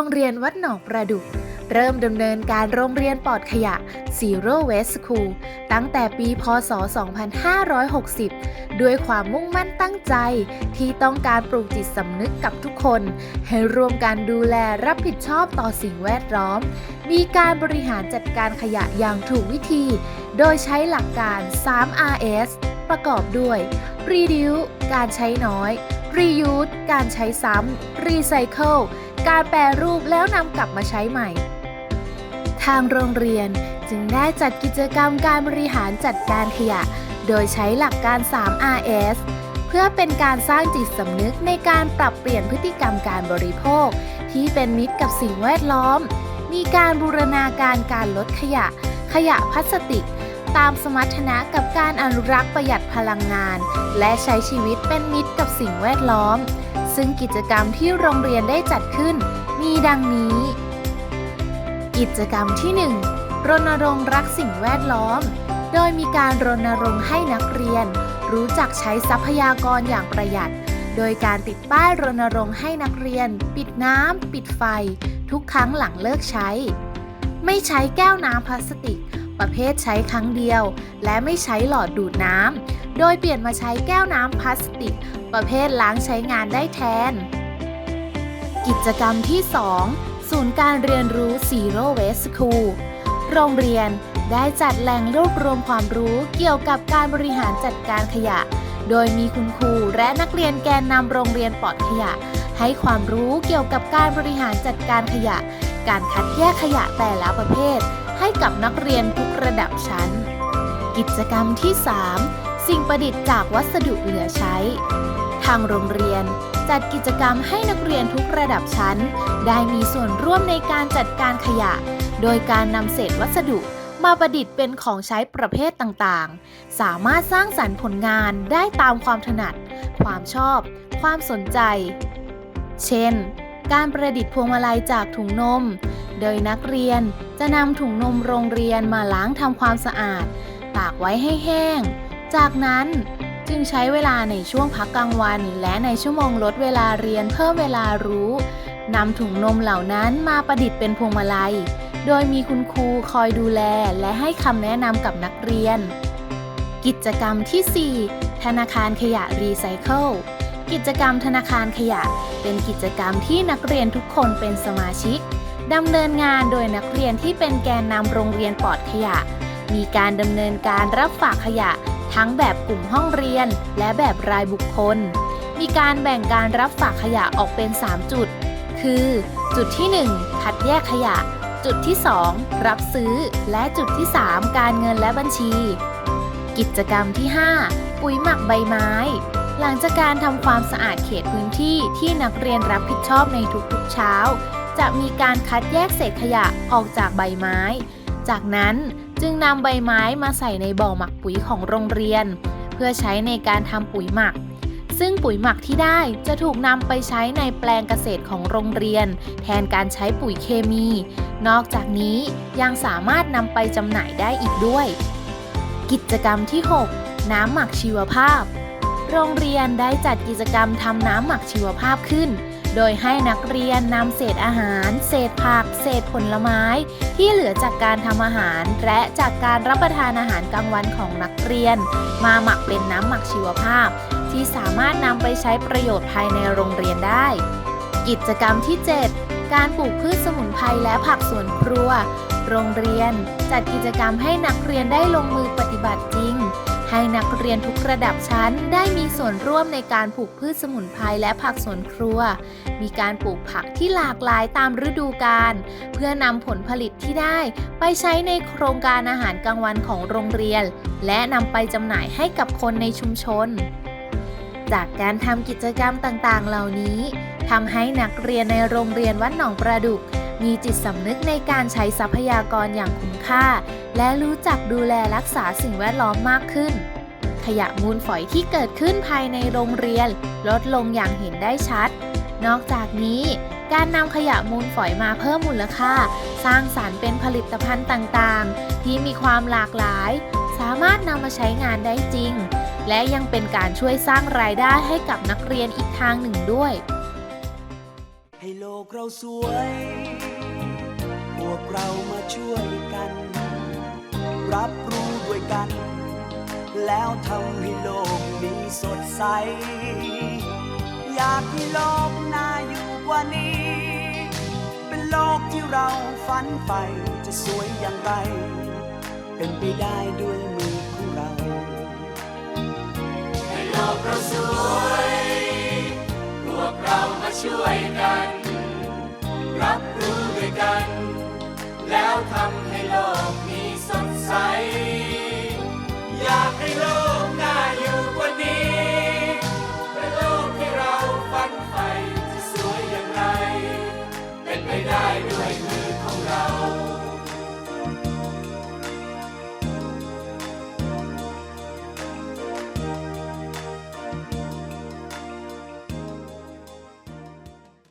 รงเรียนวัดหนองประดุก เริ่มดำเนินการโรงเรียนปลอดขยะ Zero Waste School ตั้งแต่ปี พศ 2560 ด้วยความมุ่งมั่นตั้งใจที่ต้องการปลูกจิตสำนึกกับทุกคน ให้ร่วมกันดูแลรับผิดชอบต่อสิ่งแวดล้อม มีการบริหารจัดการขยะอย่างถูกวิธี โดยใช้หลักการ 3RS ประกอบด้วย Reduce การใช้น้อย Reuse การใช้ซ้ำ Recycle การแปรรูปแล้วนำกลับมาใช้ใหม่ ทางโรงเรียนจึงได้จัดกิจกรรมการบริหารจัดการขยะ โดยใช้หลักการ 3RS เพื่อเป็นการสร้างจิตสำนึกในการปรับเปลี่ยนพฤติกรรมการบริโภค ที่เป็นมิตรกับสิ่งแวดล้อม มีการบูรณาการการลดขยะ ขยะพลาสติก ตามสมรรถนะกับการอนุรักษ์ประหยัดพลังงาน และใช้ชีวิตเป็นมิตรกับสิ่งแวดล้อม ซึ่งกิจกรรมที่โรงเรียนได้จัดขึ้น มีดังนี้ กิจกรรมที่ 1 รณรงค์รักสิ่งแวดล้อม โดยมีการรณรงค์ให้นักเรียน รู้จักใช้ทรัพยากรอย่างประหยัด โดยการติดป้ายรณรงค์ให้นักเรียน ปิดน้ำปิดไฟ ทุกครั้งหลังเลิกใช้ ไม่ใช้แก้วน้ำพลาสติก ประเภทใช้ครั้งเดียว และไม่ใช้หลอดดูดน้ำ โดยเปลี่ยนมาใช้แก้วน้ำพลาสติก ประเภทล้างใช้งานได้แทน กิจกรรมที่ 2 ศูนย์การเรียนรู้ Zero Waste School โรงเรียนได้จัดแหล่งรวบรวมความรู้เกี่ยวกับการบริหารจัดการขยะ โดยมีคุณครูและนักเรียนแกนนำโรงเรียนปลอดขยะ ให้ความรู้เกี่ยวกับการบริหารจัดการขยะ การคัดแยกขยะแต่ละประเภท ให้กับนักเรียนทุกระดับชั้น กิจกรรมที่ 3 สิ่งประดิษฐ์จากวัสดุเหลือใช้ ทางโรงเรียนจัดกิจกรรมให้นักเรียนทุกระดับชั้น ได้มีส่วนร่วมในการจัดการขยะ โดยการนำเศษวัสดุมาประดิษฐ์เป็นของใช้ประเภทต่างๆ สามารถสร้างสรรค์ผลงานได้ตามความถนัด ความชอบ ความสนใจ เช่น การประดิษฐ์พวงมาลัยจากถุงนม โดยนักเรียนจะนำถุงนมโรงเรียนมาล้างทำความสะอาด ตากไว้ให้แห้ง จากนั้นจึงใช้เวลาในช่วงพักกลางวัน และในชั่วโมงลดเวลาเรียนเพิ่มเวลารู้นำถุงนมเหล่านั้นมาประดิษฐ์เป็นพวงมาลัย โดยมีคุณครูคอยดูแลและให้คำแนะนำกับนักเรียน กิจกรรมที่ 4 ธนาคารขยะรีไซเคิล กิจกรรมธนาคารขยะ เป็นกิจกรรมที่นักเรียนทุกคนเป็นสมาชิกดำเนินงานโดยนักเรียนที่เป็นแกนนำโรงเรียนปลอดขยะ มีการดำเนินการรับฝากขยะ ทั้งแบบกลุ่มห้องเรียน และแบบรายบุคคล มีการแบ่งการรับฝากขยะออกเป็น 3 จุด คือ จุดที่ 1 คัดแยกขยะ จุดที่ 2 รับซื้อ และจุดที่ 3 การเงินและบัญชี กิจกรรมที่ 5 ปุ๋ยหมักใบไม้ หลังจากการทำความสะอาดเขตพื้นที่ที่นักเรียนรับผิดชอบในทุกๆเช้า จะมีการคัดแยกเศษขยะออกจากใบไม้ จากนั้นจึงนำใบไม้มาใส่ในบ่อหมักปุ๋ยของโรงเรียน เพื่อใช้ในการทำปุ๋ยหมัก ซึ่งปุ๋ยหมักที่ได้จะถูกนำไปใช้ในแปลงเกษตรของโรงเรียน แทนการใช้ปุ๋ยเคมี นอกจากนี้ยังสามารถนำไปจำหน่ายได้อีกด้วย กิจกรรมที่ 6 น้ำหมักชีวภาพ โรงเรียนได้จัดกิจกรรมทำน้ำหมักชีวภาพขึ้น โดยให้นักเรียนนำเศษอาหาร เศษผัก เศษผลไม้ ที่เหลือจากการทำอาหาร และจากการรับประทานอาหารกลางวันของนักเรียน มาหมักเป็นน้ำหมักชีวภาพ ที่สามารถนำไปใช้ประโยชน์ภายในโรงเรียนได้ กิจกรรมที่ 7 การปลูกพืชสมุนไพรและผักสวนครัว โรงเรียน จัดกิจกรรมให้นักเรียนได้ลงมือปฏิบัติจริง ให้นักเรียนทุกระดับชั้นได้มีส่วนร่วมในการปลูกพืชสมุนไพรและผักสวนครัว มีการปลูกผักที่หลากหลายตามฤดูกาลเพื่อนำผลผลิตที่ได้ ไปใช้ในโครงการอาหารกลางวันของโรงเรียน และนำไปจำหน่ายให้กับคนในชุมชน จากการทำกิจกรรมต่างๆ เหล่านี้ทำให้นักเรียนในโรงเรียนวัดหนองประดุก มีจิตสำนึกในการใช้ทรัพยากรอย่างคุ้มค่า และรู้จักดูแลรักษาสิ่งแวดล้อมมากขึ้น ขยะมูลฝอยที่เกิดขึ้นภายในโรงเรียน ลดลงอย่างเห็นได้ชัด นอกจากนี้การนำขยะมูลฝอยมาเพิ่มมูลค่า สร้างสารรค์เป็นผลิตภัณฑ์ต่างๆ ที่มีความหลากหลาย สามารถนำมาใช้งานได้จริง และยังเป็นการช่วยสร้างรายได้ให้กับนักเรียนอีกทางหนึ่งด้วย เราสวย พวกเรามาช่วยกัน รับรู้ด้วยกัน แล้วทำให้โลกนี้สดใส อยากให้โลกน่าอยู่กว่านี้ เป็นโลกที่เราฝันใฝ่จะสวยอย่างไร เป็นไปได้ด้วยมือของเรา ให้โลกเราสวย พวกเรามาช่วยกัน รับรู้ด้วยกัน แล้วทำให้โลกนี้สดใส